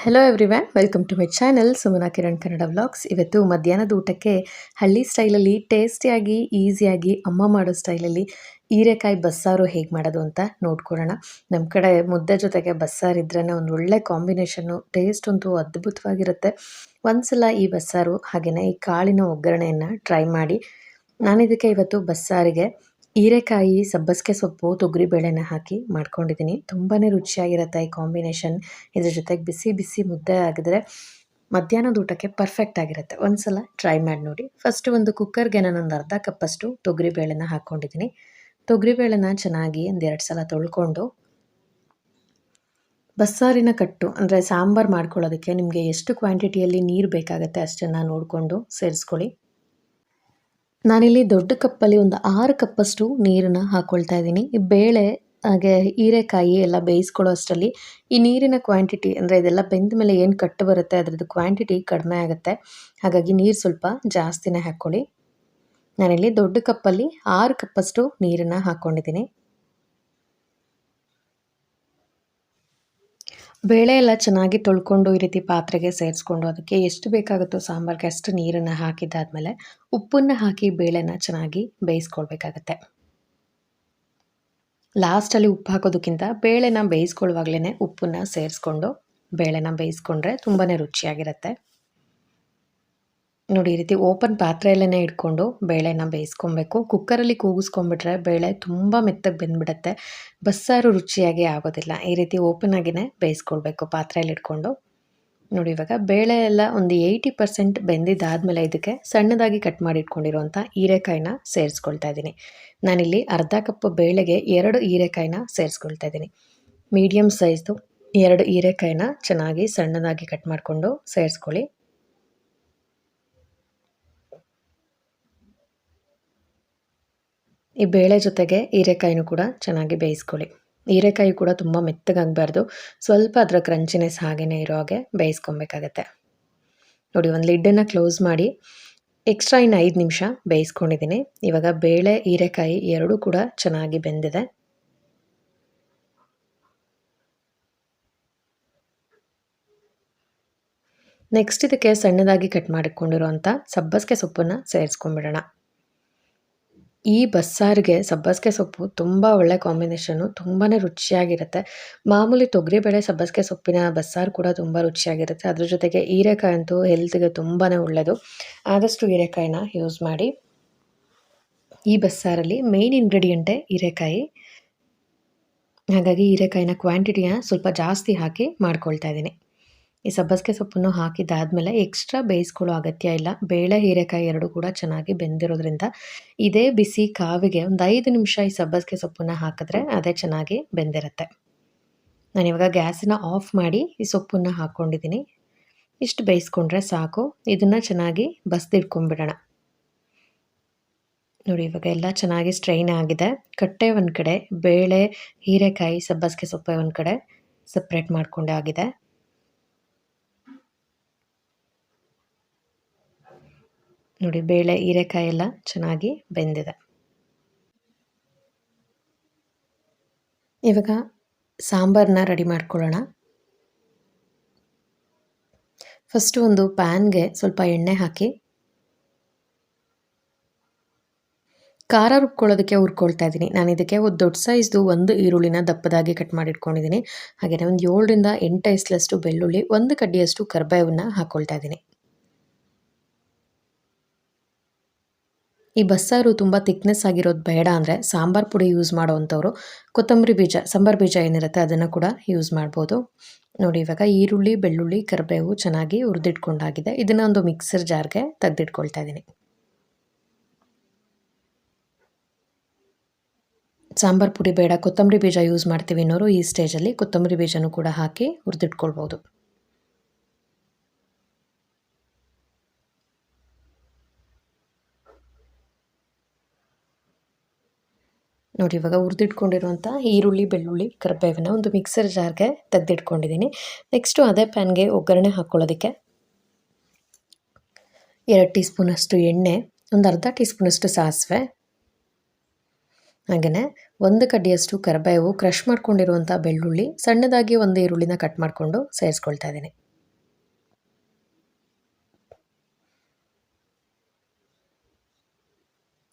Hello everyone welcome to my channel Sumana Kiran Kannada vlogs ಇವತ್ತು ಮಧ್ಯಾಹ್ನದ ಊಟಕ್ಕೆ ಹಳ್ಳಿ ಸ್ಟೈಲಲ್ಲಿ ಟೇಸ್ಟಿಯಾಗಿ ಈಸಿಯಾಗಿ ಅಮ್ಮ ಮಾಡೋ ಸ್ಟೈಲಲ್ಲಿ ಹೀರೆಕಾಯಿ ಬಸ್ಸಾರು ಹೇಗೆ ಮಾಡೋದು ಅಂತ ನೋಡ್ಕೊಳ್ಳೋಣ. ನಮ್ಮ ಕಡೆ ಮುದ್ದೆ ಜೊತೆಗೆ ಬಸ್ಸಾರು ಇದ್ರೇ ಒಂದು ಒಳ್ಳೆ ಕಾಂಬಿನೇಷನ್ನು ಟೇಸ್ಟ್ ಅಂತೂ ಅದ್ಭುತವಾಗಿರುತ್ತೆ. ಒಂದ್ಸಲ ಈ ಬಸ್ಸಾರು ಹಾಗೆಯೇ ಈ ಕಾಳಿನ ಒಗ್ಗರಣೆಯನ್ನು ಟ್ರೈ ಮಾಡಿ. ನಾನಿದಕ್ಕೆ ಇವತ್ತು ಬಸ್ಸಾರಿಗೆ ಹೀರೆಕಾಯಿ, ಸಬ್ಬಸಿಗೆ ಸೊಪ್ಪು ತೊಗರಿಬೇಳೆನ ಹಾಕಿ ಮಾಡ್ಕೊಂಡಿದ್ದೀನಿ. ತುಂಬಾ ರುಚಿಯಾಗಿರುತ್ತೆ ಈ ಕಾಂಬಿನೇಷನ್. ಇದ್ರ ಜೊತೆಗೆ ಬಿಸಿ ಬಿಸಿ ಮುದ್ದೆ ಆಗಿದ್ರೆ ಮಧ್ಯಾಹ್ನದ ಊಟಕ್ಕೆ ಪರ್ಫೆಕ್ಟ್ ಆಗಿರುತ್ತೆ. ಒಂದ್ಸಲ ಟ್ರೈ ಮಾಡಿ ನೋಡಿ. ಫಸ್ಟ್ ಒಂದು ಕುಕ್ಕರ್ಗೆ ನಾನೊಂದು ಅರ್ಧ ಕಪ್ಪಷ್ಟು ತೊಗರಿಬೇಳೆನ ಹಾಕ್ಕೊಂಡಿದ್ದೀನಿ ತೊಗರಿಬೇಳೆನ ಚೆನ್ನಾಗಿ ಒಂದೆರಡು ಸಲ ತೊಳ್ಕೊಂಡು ಬಸ್ಸಾರಿನ ಕಟ್ಟು, ಅಂದರೆ ಸಾಂಬಾರು ಮಾಡ್ಕೊಳ್ಳೋದಕ್ಕೆ ನಿಮಗೆ ಎಷ್ಟು ಕ್ವಾಂಟಿಟಿಯಲ್ಲಿ ನೀರು ಬೇಕಾಗುತ್ತೆ ಅಷ್ಟನ್ನು ನೋಡಿಕೊಂಡು ಸೇರಿಸ್ಕೊಳ್ಳಿ. ನಾನಿಲ್ಲಿ ದೊಡ್ಡ ಕಪ್ಪಲ್ಲಿ ಒಂದು ಆರು ಕಪ್ಪಷ್ಟು ನೀರನ್ನು ಹಾಕ್ಕೊಳ್ತಾ ಇದ್ದೀನಿ. ಈ ಬೇಳೆ, ಹಾಗೆ ಹೀರೆಕಾಯಿ ಎಲ್ಲ ಬೇಯಿಸ್ಕೊಳ್ಳೋ ಅಷ್ಟರಲ್ಲಿ ಈ ನೀರಿನ ಕ್ವಾಂಟಿಟಿ ಅಂದರೆ ಇದೆಲ್ಲ ಬೆಂದ ಮೇಲೆ ಏನು ಕಟ್ಟು ಬರುತ್ತೆ, ಅದರದ್ದು ಕ್ವಾಂಟಿಟಿ ಕಡಿಮೆ ಆಗುತ್ತೆ. ಹಾಗಾಗಿ ನೀರು ಸ್ವಲ್ಪ ಜಾಸ್ತಿನೇ ಹಾಕ್ಕೊಳ್ಳಿ. ನಾನಿಲ್ಲಿ ದೊಡ್ಡ ಕಪ್ಪಲ್ಲಿ ಆರು ಕಪ್ಪಷ್ಟು ನೀರನ್ನು ಹಾಕ್ಕೊಂಡಿದ್ದೀನಿ ಬೇಳೆ ಎಲ್ಲ ಚೆನ್ನಾಗಿ ತೊಳ್ಕೊಂಡು ಈ ರೀತಿ ಪಾತ್ರೆಗೆ ಸೇರಿಸ್ಕೊಂಡು ಅದಕ್ಕೆ ಎಷ್ಟು ಬೇಕಾಗುತ್ತೋ ಸಾಂಬಾರಿಗೆ ಅಷ್ಟು ನೀರನ್ನು ಹಾಕಿದ್ದಾದಮೇಲೆ ಉಪ್ಪನ್ನು ಹಾಕಿ ಬೇಳೆನ ಚೆನ್ನಾಗಿ ಬೇಯಿಸ್ಕೊಳ್ಬೇಕಾಗತ್ತೆ. ಲಾಸ್ಟಲ್ಲಿ ಉಪ್ಪು ಹಾಕೋದಕ್ಕಿಂತ ಬೇಳೆನ ಬೇಯಿಸ್ಕೊಳ್ಳುವಾಗಲೇ ಉಪ್ಪನ್ನು ಸೇರಿಸ್ಕೊಂಡು ಬೇಳೆನ ಬೇಯಿಸ್ಕೊಂಡ್ರೆ ತುಂಬಾ ರುಚಿಯಾಗಿರುತ್ತೆ. ನೋಡಿ, ಈ ರೀತಿ ಓಪನ್ ಪಾತ್ರೆಯಲ್ಲೇ ಇಟ್ಕೊಂಡು ಬೇಳೆನ ಬೇಯಿಸ್ಕೊಬೇಕು. ಕುಕ್ಕರಲ್ಲಿ ಕೂಗಿಸ್ಕೊಂಡ್ಬಿಟ್ರೆ ಬೇಳೆ ತುಂಬ ಮೆತ್ತಗೆ ಬೆಂದ್ಬಿಡುತ್ತೆ. ಬಸ್ಸಾರು ರುಚಿಯಾಗಿ ಆಗೋದಿಲ್ಲ. ಈ ರೀತಿ ಓಪನ್ ಆಗಿನೇ ಬೇಯಿಸ್ಕೊಳ್ಬೇಕು ಪಾತ್ರೆಯಲ್ಲಿ ಇಟ್ಕೊಂಡು. ನೋಡಿ, ಇವಾಗ ಬೇಳೆ ಎಲ್ಲ ಒಂದು ಏಯ್ಟಿ ಪರ್ಸೆಂಟ್ ಬೆಂದಿದ್ದಾದಮೇಲೆ ಇದಕ್ಕೆ ಸಣ್ಣದಾಗಿ ಕಟ್ ಮಾಡಿ ಇಟ್ಕೊಂಡಿರುವಂಥ ಹೀರೆಕಾಯಿನ ಸೇರಿಸ್ಕೊಳ್ತಾ ಇದ್ದೀನಿ. ನಾನಿಲ್ಲಿ ಅರ್ಧ ಕಪ್ ಬೇಳೆಗೆ ಎರಡು ಹೀರೆಕಾಯಿನ ಸೇರಿಸ್ಕೊಳ್ತಾ ಇದ್ದೀನಿ. ಮೀಡಿಯಮ್ ಸೈಜ್ದು ಎರಡು ಹೀರೆಕಾಯಿನ ಚೆನ್ನಾಗಿ ಸಣ್ಣದಾಗಿ ಕಟ್ ಮಾಡಿಕೊಂಡು ಸೇರಿಸ್ಕೊಳ್ಳಿ. ಈ ಬೇಳೆ ಜೊತೆಗೆ ಹೀರೆಕಾಯಿನೂ ಕೂಡ ಚೆನ್ನಾಗಿ ಬೇಯಿಸ್ಕೊಳ್ಳಿ. ಹೀರೆಕಾಯಿ ಕೂಡ ತುಂಬ ಮೆತ್ತಗಾಗಬಾರ್ದು. ಸ್ವಲ್ಪ ಅದರ ಕ್ರಂಚಿನೆಸ್ ಹಾಗೆಯೇ ಇರೋ ಹಾಗೆ ಬೇಯಿಸ್ಕೊಬೇಕಾಗತ್ತೆ. ನೋಡಿ, ಒಂದು ಲಿಡ್ಡನ್ನು ಕ್ಲೋಸ್ ಮಾಡಿ ಎಕ್ಸ್ಟ್ರಾ ಇನ್ನು ಐದು ನಿಮಿಷ ಬೇಯಿಸ್ಕೊಂಡಿದ್ದೀನಿ. ಇವಾಗ ಬೇಳೆ, ಹೀರೆಕಾಯಿ ಎರಡೂ ಕೂಡ ಚೆನ್ನಾಗಿ ಬೆಂದಿದೆ. ನೆಕ್ಸ್ಟ್ ಇದಕ್ಕೆ ಸಣ್ಣದಾಗಿ ಕಟ್ ಮಾಡಿಕೊಂಡಿರುವಂಥ ಸಬ್ಬಸಿಗೆ ಸೊಪ್ಪನ್ನು ಸೇರಿಸ್ಕೊಂಡ್ಬಿಡೋಣ. ಈ ಬಸ್ಸಾರಿಗೆ ಸಬ್ಬಸಿಗೆ ಸೊಪ್ಪು ತುಂಬ ಒಳ್ಳೆ ಕಾಂಬಿನೇಷನ್ನು ತುಂಬಾ ರುಚಿಯಾಗಿರುತ್ತೆ. ಮಾಮೂಲಿ ತೊಗರಿಬೇಳೆ ಸಬ್ಬಸಿಗೆ ಸೊಪ್ಪಿನ ಬಸ್ಸಾರು ಕೂಡ ತುಂಬ ರುಚಿಯಾಗಿರುತ್ತೆ. ಅದ್ರ ಜೊತೆಗೆ ಹೀರೆಕಾಯಿ ಅಂತೂ ಹೆಲ್ತ್ಗೆ ತುಂಬಾ ಒಳ್ಳೆಯದು ಆದಷ್ಟು ಹೀರೆಕಾಯಿನ ಯೂಸ್ ಮಾಡಿ. ಈ ಬಸ್ಸಾರಲ್ಲಿ ಮೇಯ್ನ್ ಇಂಗ್ರೀಡಿಯೆಂಟೇ ಹೀರೆಕಾಯಿ. ಹಾಗಾಗಿ ಹೀರೆಕಾಯಿನ ಕ್ವಾಂಟಿಟಿನ ಸ್ವಲ್ಪ ಜಾಸ್ತಿ ಹಾಕಿ ಮಾಡ್ಕೊಳ್ತಾ ಇದ್ದೀನಿ. ಈ ಸಬ್ಬಸಿಗೆ ಸೊಪ್ಪನ್ನು ಹಾಕಿದ್ದಾದಮೇಲೆ ಎಕ್ಸ್ಟ್ರಾ ಬೇಯಿಸ್ಕೊಳ್ಳೋ ಅಗತ್ಯ ಇಲ್ಲ. ಬೇಳೆ, ಹೀರೆಕಾಯಿ ಎರಡು ಕೂಡ ಚೆನ್ನಾಗಿ ಬೆಂದಿರೋದ್ರಿಂದ ಇದೇ ಬಿಸಿ ಕಾವಿಗೆ ಒಂದು ಐದು ನಿಮಿಷ ಈ ಸಬ್ಬಸಿಗೆ ಸೊಪ್ಪನ್ನು ಹಾಕಿದ್ರೆ ಅದೇ ಚೆನ್ನಾಗಿ ಬೆಂದಿರುತ್ತೆ. ನಾನಿವಾಗ ಗ್ಯಾಸನ್ನ ಆಫ್ ಮಾಡಿ ಈ ಸೊಪ್ಪನ್ನು ಹಾಕ್ಕೊಂಡಿದ್ದೀನಿ ಇಷ್ಟು ಬೇಯಿಸ್ಕೊಂಡ್ರೆ ಸಾಕು. ಇದನ್ನು ಚೆನ್ನಾಗಿ ಬಸ್ದಿಟ್ಕೊಂಡ್ಬಿಡೋಣ. ನೋಡಿ, ಇವಾಗ ಎಲ್ಲ ಚೆನ್ನಾಗಿ ಸ್ಟ್ರೈನ್ ಆಗಿದೆ. ಕಟ್ಟೆ ಒಂದು ಕಡೆ, ಬೇಳೆ, ಹೀರೆಕಾಯಿ, ಸಬ್ಬಸಿಗೆ ಸೊಪ್ಪೆ ಒಂದು ಕಡೆ ಸಪ್ರೇಟ್ ಮಾಡಿಕೊಂಡೇ ಆಗಿದೆ ನೋಡಿ, ಬೇಳೆ, ಹೀರೆಕಾಯಿ ಎಲ್ಲ ಚೆನ್ನಾಗಿ ಬೆಂದಿದೆ. ಇವಾಗ ಸಾಂಬಾರನ್ನ ರೆಡಿ ಮಾಡ್ಕೊಳ್ಳೋಣ. ಫಸ್ಟು ಒಂದು ಪ್ಯಾನ್ಗೆ ಸ್ವಲ್ಪ ಎಣ್ಣೆ ಹಾಕಿ, ಖಾರ ರುಬ್ಕೊಳ್ಳೋದಕ್ಕೆ ಹುರ್ಕೊಳ್ತಾ ಇದ್ದೀನಿ. ನಾನು ಇದಕ್ಕೆ ಒಂದು ದೊಡ್ಡ ಸೈಜ್ದು ಒಂದು ಈರುಳ್ಳಿನ ದಪ್ಪದಾಗಿ ಕಟ್ ಮಾಡಿ ಇಟ್ಕೊಂಡಿದ್ದೀನಿ ಹಾಗೆಯೇ ಒಂದು ಏಳರಿಂದ ಎಂಟು ಐಸ್ಲಷ್ಟು ಬೆಳ್ಳುಳ್ಳಿ, ಒಂದು ಕಡ್ಡಿಯಷ್ಟು ಕರ್ಬೇವನ್ನ ಹಾಕ್ಕೊಳ್ತಾ ಇದ್ದೀನಿ. ಈ ಬಸ್ಸಾರು ತುಂಬ ತಿಕ್ನೆಸ್ ಆಗಿರೋದು ಬೇಡ ಅಂದರೆ ಸಾಂಬಾರು ಪುಡಿ ಯೂಸ್ ಮಾಡೋವಂಥವ್ರು ಕೊತ್ತಂಬರಿ ಬೀಜ, ಸಾಂಬಾರು ಬೀಜ ಏನಿರುತ್ತೆ ಅದನ್ನು ಕೂಡ ಯೂಸ್ ಮಾಡ್ಬೋದು. ನೋಡಿ, ಇವಾಗ ಈರುಳ್ಳಿ, ಬೆಳ್ಳುಳ್ಳಿ, ಕರಿಬೇವು ಚೆನ್ನಾಗಿ ಹುರಿದಿಟ್ಕೊಂಡಾಗಿದೆ. ಇದನ್ನು ಒಂದು ಮಿಕ್ಸರ್ ಜಾರ್ಗೆ ತೆಗೆದಿಟ್ಕೊಳ್ತಾ ಇದ್ದೀನಿ ಸಾಂಬಾರು ಪುಡಿ ಬೇಡ, ಕೊತ್ತಂಬರಿ ಬೀಜ ಯೂಸ್ ಮಾಡ್ತೀವಿ ಅನ್ನೋರು ಈ ಸ್ಟೇಜಲ್ಲಿ ಕೊತ್ತಂಬರಿ ಬೀಜನೂ ಕೂಡ ಹಾಕಿ ಹುರಿದಿಟ್ಕೊಳ್ಬೋದು. ನೋಡಿ, ಇವಾಗ ಹುರಿದಿಟ್ಕೊಂಡಿರುವಂಥ ಈರುಳ್ಳಿ, ಬೆಳ್ಳುಳ್ಳಿ ಕರಿಬೇವನ್ನ ಒಂದು ಮಿಕ್ಸರ್ ಜಾರ್ಗೆ ತೆಗೆದಿಟ್ಕೊಂಡಿದ್ದೀನಿ. ನೆಕ್ಸ್ಟು ಅದೇ ಪ್ಯಾನ್ಗೆ ಒಗ್ಗರಣೆ ಹಾಕ್ಕೊಳ್ಳೋದಕ್ಕೆ ಎರಡು ಟೀ ಸ್ಪೂನಷ್ಟು ಎಣ್ಣೆ, ಒಂದು ಅರ್ಧ ಟೀ ಸ್ಪೂನಷ್ಟು ಸಾಸಿವೆ, ಹಾಗೆಯೇ ಒಂದು ಕಡ್ಡಿಯಷ್ಟು ಕರಿಬೇವು ಕ್ರಷ್ ಮಾಡ್ಕೊಂಡಿರುವಂಥ ಬೆಳ್ಳುಳ್ಳಿ, ಸಣ್ಣದಾಗಿ ಒಂದು ಈರುಳ್ಳಿನ ಕಟ್ ಮಾಡಿಕೊಂಡು ಸೇರಿಸ್ಕೊಳ್ತಾ ಇದ್ದೀನಿ.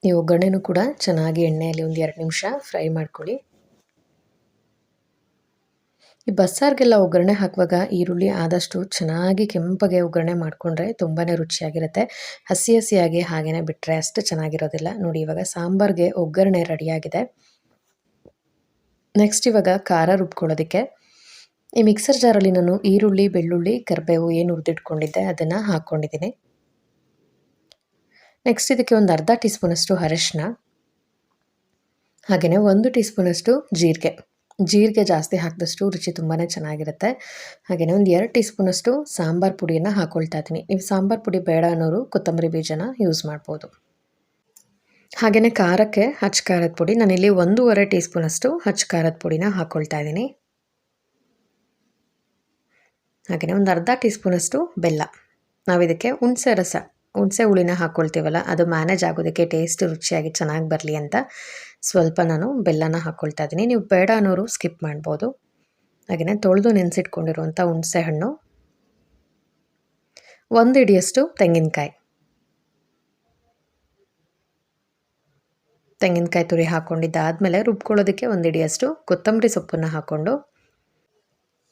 ಈ ಒಗ್ಗರಣೆನೂ ಕೂಡ ಚೆನ್ನಾಗಿ ಎಣ್ಣೆಯಲ್ಲಿ ಒಂದು ಎರಡು ನಿಮಿಷ ಫ್ರೈ ಮಾಡ್ಕೊಳ್ಳಿ. ಈ ಬಸ್ಸಾರಿಗೆಲ್ಲ ಒಗ್ಗರಣೆ ಹಾಕುವಾಗ ಈರುಳ್ಳಿ ಆದಷ್ಟು ಚೆನ್ನಾಗಿ ಕೆಂಪಗೆ ಒಗ್ಗರಣೆ ಮಾಡಿಕೊಂಡ್ರೆ ತುಂಬಾ ರುಚಿಯಾಗಿರುತ್ತೆ. ಹಸಿ ಹಸಿಯಾಗಿ ಹಾಗೇನೆ ಬಿಟ್ಟರೆ ಅಷ್ಟು ಚೆನ್ನಾಗಿರೋದಿಲ್ಲ. ನೋಡಿ, ಇವಾಗ ಸಾಂಬಾರ್ಗೆ ಒಗ್ಗರಣೆ ರೆಡಿಯಾಗಿದೆ. ನೆಕ್ಸ್ಟ್ ಇವಾಗ ಖಾರ ರುಬ್ಕೊಳ್ಳೋದಕ್ಕೆ. ಈ ಮಿಕ್ಸರ್ ಜಾರಲ್ಲಿ ನಾನು ಈರುಳ್ಳಿ, ಬೆಳ್ಳುಳ್ಳಿ, ಕರಿಬೇವು ಏನು ಹುರಿದಿಟ್ಕೊಂಡಿದ್ದೆ ಅದನ್ನು ಹಾಕ್ಕೊಂಡಿದ್ದೀನಿ. ನೆಕ್ಸ್ಟ್ ಇದಕ್ಕೆ ಒಂದು ಅರ್ಧ ಟೀ ಸ್ಪೂನಷ್ಟು ಅರಶಿನ, ಹಾಗೆಯೇ ಒಂದು ಟೀ ಸ್ಪೂನಷ್ಟು ಜೀರಿಗೆ. ಜೀರಿಗೆ ಜಾಸ್ತಿ ಹಾಕಿದಷ್ಟು ರುಚಿ ತುಂಬಾ ಚೆನ್ನಾಗಿರುತ್ತೆ. ಹಾಗೆಯೇ ಒಂದು ಎರಡು ಟೀ ಸ್ಪೂನಷ್ಟು ಸಾಂಬಾರು ಪುಡಿಯನ್ನು ಹಾಕ್ಕೊಳ್ತಾ ಇದ್ದೀನಿ. ನೀವು ಸಾಂಬಾರು ಪುಡಿ ಬೇಡ ಅನ್ನೋರು ಕೊತ್ತಂಬರಿ ಬೀಜನ ಯೂಸ್ ಮಾಡ್ಬೋದು. ಹಾಗೆಯೇ ಖಾರಕ್ಕೆ ಹಚ್ಚ ಖಾರದ ಪುಡಿ, ನಾನಿಲ್ಲಿ ಒಂದೂವರೆ ಟೀ ಸ್ಪೂನಷ್ಟು ಹಚ್ಚ ಖಾರದ ಪುಡಿನ ಹಾಕ್ಕೊಳ್ತಾ ಇದ್ದೀನಿ. ಹಾಗೆಯೇ ಒಂದು ಅರ್ಧ ಟೀ ಸ್ಪೂನಷ್ಟು ಬೆಲ್ಲ. ನಾವಿದಕ್ಕೆ ಹುಣಸೆ ರಸ. ಹುಣಸೆ ಹುಳಿನ ಹಾಕ್ಕೊಳ್ತೀವಲ್ಲ ಅದು ಮ್ಯಾನೇಜ್ ಆಗೋದಕ್ಕೆ ಟೇಸ್ಟ್ ರುಚಿಯಾಗಿ ಚೆನ್ನಾಗಿ ಬರಲಿ ಅಂತ ಸ್ವಲ್ಪ ನಾನು ಬೆಲ್ಲನ ಹಾಕ್ಕೊಳ್ತಾ ಇದ್ದೀನಿ. ನೀವು ಬೇಡ ಅನ್ನೋರು ಸ್ಕಿಪ್ ಮಾಡ್ಬೋದು. ಹಾಗೆಯೇ ತೊಳೆದು ನೆನೆಸಿಟ್ಕೊಂಡಿರುವಂಥ ಹುಣಸೆ ಹಣ್ಣು. ಒಂದು ಇಡಿಯಷ್ಟು ತೆಂಗಿನಕಾಯಿ. ತೆಂಗಿನಕಾಯಿ ತುರಿ ಹಾಕ್ಕೊಂಡಿದ್ದಾದಮೇಲೆ ರುಬ್ಕೊಳ್ಳೋದಕ್ಕೆ ಒಂದು ಇಡಿಯಷ್ಟು ಕೊತ್ತಂಬರಿ ಸೊಪ್ಪನ್ನು ಹಾಕ್ಕೊಂಡು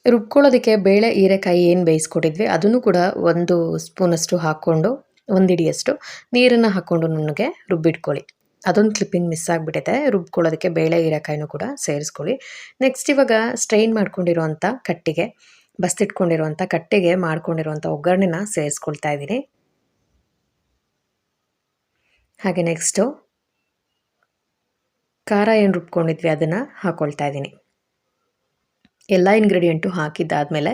ರುಬ್ಕೊಳ್ಳೋದಕ್ಕೆ ಬೇಳೆ, ಹೀರೆಕಾಯಿ ಏನು ಬೇಯಿಸ್ಕೊಟ್ಟಿದ್ವಿ, ಅದನ್ನು ಕೂಡ ಒಂದು ಸ್ಪೂನಷ್ಟು ಹಾಕ್ಕೊಂಡು ಒಂದು ಹಿಡಿಯಷ್ಟು ನೀರನ್ನು ಹಾಕ್ಕೊಂಡು ನನಗೆ ರುಬ್ಬಿಟ್ಕೊಳ್ಳಿ. ಅದೊಂದು ಕ್ಲಿಪ್ಪಿಂಗ್ ಮಿಸ್ ಆಗಿಬಿಟ್ಟಿದೆ ರುಬ್ಕೊಳ್ಳೋದಕ್ಕೆ ಬೇಳೆ, ಹೀರೆಕಾಯಿನೂ ಕೂಡ ಸೇರಿಸ್ಕೊಳ್ಳಿ. ನೆಕ್ಸ್ಟ್ ಇವಾಗ ಸ್ಟ್ರೈನ್ ಮಾಡ್ಕೊಂಡಿರುವಂಥ ಕಟ್ಟಿಗೆ ಬಸ್ತಿಟ್ಕೊಂಡಿರುವಂಥ ಕಟ್ಟಿಗೆ ಮಾಡ್ಕೊಂಡಿರುವಂಥ ಒಗ್ಗರಣೆನ ಸೇರಿಸ್ಕೊಳ್ತಾ ಇದ್ದೀನಿ. ಹಾಗೆ ನೆಕ್ಸ್ಟು ಖಾರ ಏನು ರುಬ್ಕೊಂಡಿದ್ವಿ ಅದನ್ನು ಹಾಕ್ಕೊಳ್ತಾ ಇದ್ದೀನಿ. ಎಲ್ಲ ಇಂಗ್ರೀಡಿಯೆಂಟು ಹಾಕಿದ್ದಾದಮೇಲೆ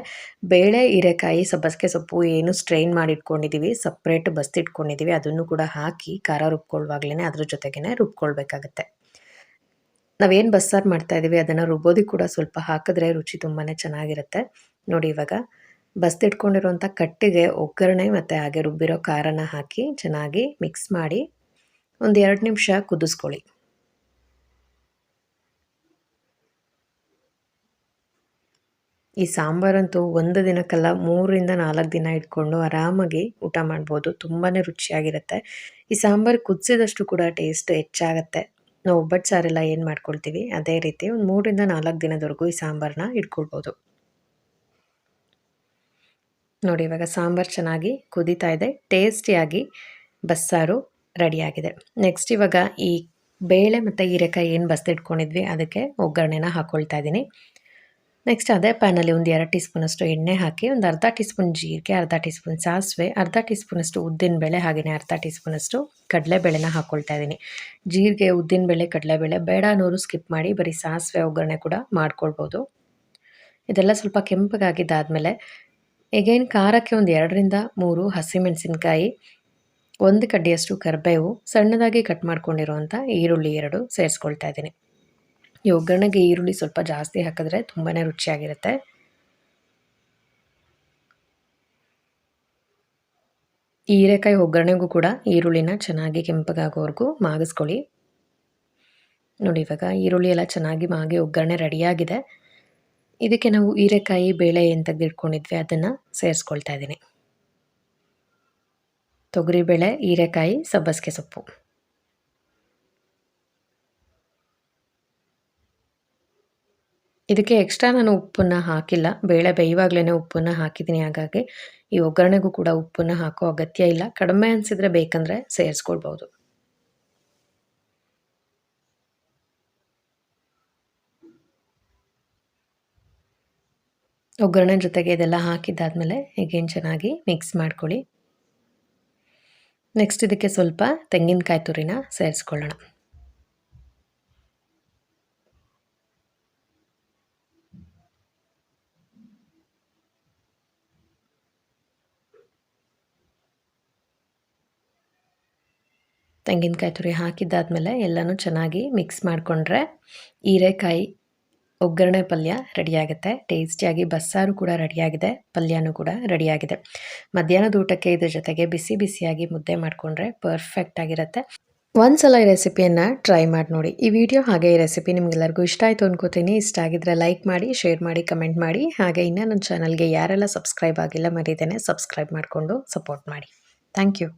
ಬೇಳೆ, ಹೀರೆಕಾಯಿ ಸಬ್ಬಸಿಗೆ ಸೊಪ್ಪು ಏನು ಸ್ಟ್ರೈನ್ ಮಾಡಿ ಇಟ್ಕೊಂಡಿದ್ದೀವಿ ಸಪ್ರೇಟ್ ಬಸ್ತಿಟ್ಕೊಂಡಿದ್ದೀವಿ ಅದನ್ನು ಕೂಡ ಹಾಕಿ ಖಾರ ರುಬ್ಕೊಳ್ಳುವಾಗಲೇ ಅದ್ರ ಜೊತೆಗೇ ರುಬ್ಕೊಳ್ಬೇಕಾಗತ್ತೆ. ನಾವೇನು ಬಸ್ಸಾರು ಮಾಡ್ತಾ ಇದ್ದೀವಿ ಅದನ್ನು ರುಬ್ಬೋದಕ್ಕೆ ಕೂಡ ಸ್ವಲ್ಪ ಹಾಕಿದ್ರೆ ರುಚಿ ತುಂಬಾ ಚೆನ್ನಾಗಿರುತ್ತೆ. ನೋಡಿ ಇವಾಗ ಬಸ್ತಿಟ್ಕೊಂಡಿರುವಂಥ ಕಟ್ಟಿಗೆ, ಒಗ್ಗರಣೆ ಮತ್ತು ಹಾಗೆ ರುಬ್ಬಿರೋ ಖಾರನ ಹಾಕಿ ಚೆನ್ನಾಗಿ ಮಿಕ್ಸ್ ಮಾಡಿ ಒಂದು ಎರಡು ನಿಮಿಷ ಕುದಿಸ್ಕೊಳ್ಳಿ. ಈ ಸಾಂಬಾರಂತೂ ಒಂದು ದಿನಕ್ಕಲ್ಲ ಮೂರರಿಂದ ನಾಲ್ಕು ದಿನ ಇಟ್ಕೊಂಡು ಆರಾಮಾಗಿ ಊಟ ಮಾಡ್ಬೋದು. ತುಂಬಾ ರುಚಿಯಾಗಿರುತ್ತೆ. ಈ ಸಾಂಬಾರು ಕುದಿಸಿದಷ್ಟು ಕೂಡ ಟೇಸ್ಟ್ ಹೆಚ್ಚಾಗತ್ತೆ. ನಾವು ಒಬ್ಬಟ್ಟು ಸಾರೆಲ್ಲ ಏನು ಮಾಡ್ಕೊಳ್ತೀವಿ? ಅದೇ ರೀತಿ ಒಂದು ಮೂರರಿಂದ ನಾಲ್ಕು ದಿನದವರೆಗೂ ಈ ಸಾಂಬಾರನ್ನ ಇಟ್ಕೊಳ್ಬೋದು. ನೋಡಿ, ಇವಾಗ ಸಾಂಬಾರು ಚೆನ್ನಾಗಿ ಕುದೀತಾ ಇದೆ. ಟೇಸ್ಟಿಯಾಗಿ ಬಸ್ಸಾರು ರೆಡಿಯಾಗಿದೆ. ನೆಕ್ಸ್ಟ್ ಇವಾಗ ಈ ಬೇಳೆ ಮತ್ತು ಹೀರೆಕಾಯಿ ಏನು ಬಸ್ತಿಟ್ಕೊಂಡಿದ್ವಿ, ಅದಕ್ಕೆ ಒಗ್ಗರಣೆನ ಹಾಕ್ಕೊಳ್ತಾ ಇದ್ದೀನಿ ನೆಕ್ಸ್ಟ್ ಅದೇ ಪ್ಯಾನಲ್ಲಿ ಒಂದು ಎರಡು ಟೀ ಸ್ಪೂನಷ್ಟು ಎಣ್ಣೆ ಹಾಕಿ, ಒಂದು ಅರ್ಧ ಟೀ ಸ್ಪೂನ್ ಜೀರಿಗೆ, ಅರ್ಧ ಟೀ ಸ್ಪೂನ್ ಸಾಸಿವೆ, ಅರ್ಧ ಟೀ ಸ್ಪೂನಷ್ಟು ಉದ್ದಿನಬೇಳೆ ಹಾಗೆಯೇ ಅರ್ಧ ಟೀ ಸ್ಪೂನಷ್ಟು ಕಡಲೆಬೇಳೆನ ಹಾಕ್ಕೊಳ್ತಾ ಇದ್ದೀನಿ. ಜೀರಿಗೆ ಉದ್ದಿನಬೇಳೆ ಕಡಲೆಬೇಳೆ ಬೇಡ ಅನ್ನೋರು ಸ್ಕಿಪ್ ಮಾಡಿ ಬರೀ ಸಾಸಿವೆ ಒಗ್ಗರಣೆ ಕೂಡ ಮಾಡ್ಕೊಳ್ಬೋದು. ಇದೆಲ್ಲ ಸ್ವಲ್ಪ ಕೆಂಪಗಾಗಿದ್ದಾದಮೇಲೆ ಎಗೇನ್ ಖಾರಕ್ಕೆ ಒಂದು ಎರಡರಿಂದ ಮೂರು ಹಸಿಮೆಣಸಿನ್ಕಾಯಿ, ಒಂದು ಕಡ್ಡಿಯಷ್ಟು ಕರಿಬೇವು ಸಣ್ಣದಾಗಿ ಕಟ್ ಮಾಡ್ಕೊಂಡಿರುವಂಥ ಈರುಳ್ಳಿ ಎರಡು ಸೇರಿಸ್ಕೊಳ್ತಾ ಇದ್ದೀನಿ. ಈ ಒಗ್ಗರಣೆಗೆ ಈರುಳ್ಳಿ ಸ್ವಲ್ಪ ಜಾಸ್ತಿ ಹಾಕಿದ್ರೆ ತುಂಬಾ ರುಚಿಯಾಗಿರುತ್ತೆ. ಹೀರೆಕಾಯಿ ಒಗ್ಗರಣೆಗೂ ಕೂಡ ಈರುಳ್ಳಿನ ಚೆನ್ನಾಗಿ ಕೆಂಪಗಾಗೋವರೆಗೂ ಮಾಗಿಸ್ಕೊಳ್ಳಿ. ನೋಡಿ, ಇವಾಗ ಈರುಳ್ಳಿ ಎಲ್ಲ ಚೆನ್ನಾಗಿ ಮಾಗಿ ಒಗ್ಗರಣೆ ರೆಡಿಯಾಗಿದೆ. ಇದಕ್ಕೆ ನಾವು ಹೀರೆಕಾಯಿ, ಬೇಳೆ ಏನು ತೆಗೆದಿಟ್ಕೊಂಡಿದ್ವಿ ಅದನ್ನು ಸೇರಿಸ್ಕೊಳ್ತಾ ಇದ್ದೀನಿ. ತೊಗರಿಬೇಳೆ, ಹೀರೆಕಾಯಿ, ಸಬ್ಬಸಿಗೆ ಸೊಪ್ಪು. ಇದಕ್ಕೆ ಎಕ್ಸ್ಟ್ರಾ ನಾನು ಉಪ್ಪನ್ನು ಹಾಕಿಲ್ಲ. ಬೇಳೆ ಬೇಯುವಾಗಲೇ ಉಪ್ಪನ್ನು ಹಾಕಿದ್ದೀನಿ ಹಾಗಾಗಿ. ಈ ಒಗ್ಗರಣೆಗೂ ಕೂಡ ಉಪ್ಪನ್ನು ಹಾಕೋ ಅಗತ್ಯ ಇಲ್ಲ. ಕಡಿಮೆ ಅನಿಸಿದ್ರೆ ಬೇಕಂದರೆ ಸೇರಿಸ್ಕೊಳ್ಬೋದು ಒಗ್ಗರಣೆ ಜೊತೆಗೆ ಇದೆಲ್ಲ ಹಾಕಿದ್ದಾದಮೇಲೆ ಈಗೇನು ಚೆನ್ನಾಗಿ ಮಿಕ್ಸ್ ಮಾಡ್ಕೊಳ್ಳಿ. ನೆಕ್ಸ್ಟ್ ಇದಕ್ಕೆ ಸ್ವಲ್ಪ ತೆಂಗಿನಕಾಯಿ ತುರಿನ ಸೇರಿಸ್ಕೊಳ್ಳೋಣ. ತೆಂಗಿನಕಾಯಿ ತುರಿ ಹಾಕಿದ್ದಾದಮೇಲೆ ಎಲ್ಲನೂ ಚೆನ್ನಾಗಿ ಮಿಕ್ಸ್ ಮಾಡಿಕೊಂಡ್ರೆ ಹೀರೆಕಾಯಿ, ಒಗ್ಗರಣೆ ಪಲ್ಯ ರೆಡಿಯಾಗುತ್ತೆ. ಟೇಸ್ಟಿಯಾಗಿ ಬಸ್ಸಾರು ಕೂಡ ರೆಡಿಯಾಗಿದೆ, ಪಲ್ಯನೂ ಕೂಡ ರೆಡಿಯಾಗಿದೆ. ಮಧ್ಯಾಹ್ನದ ಊಟಕ್ಕೆ ಇದ್ರ ಜೊತೆಗೆ ಬಿಸಿ ಬಿಸಿಯಾಗಿ ಮುದ್ದೆ ಮಾಡಿಕೊಂಡ್ರೆ ಪರ್ಫೆಕ್ಟ್ ಆಗಿರುತ್ತೆ. ಒಂದ್ಸಲ ಈ ರೆಸಿಪಿಯನ್ನು ಟ್ರೈ ಮಾಡಿ ನೋಡಿ. ಈ ವಿಡಿಯೋ ಹಾಗೆ ಈ ರೆಸಿಪಿ ನಿಮಗೆಲ್ಲರಿಗೂ ಇಷ್ಟ ಆಯಿತು ಅಂದ್ಕೋತೀನಿ ಇಷ್ಟ ಆಗಿದ್ರೆ ಲೈಕ್ ಮಾಡಿ ಶೇರ್ ಮಾಡಿ ಕಮೆಂಟ್ ಮಾಡಿ. ಹಾಗೆ ಇನ್ನೂ ನನ್ನ ಚಾನಲ್ಗೆ ಯಾರೆಲ್ಲ ಸಬ್ಸ್ಕ್ರೈಬ್ ಆಗಿಲ್ಲ ಮರಿದೇನೆ ಸಬ್ಸ್ಕ್ರೈಬ್ ಮಾಡಿಕೊಂಡು ಸಪೋರ್ಟ್ ಮಾಡಿ. Thank you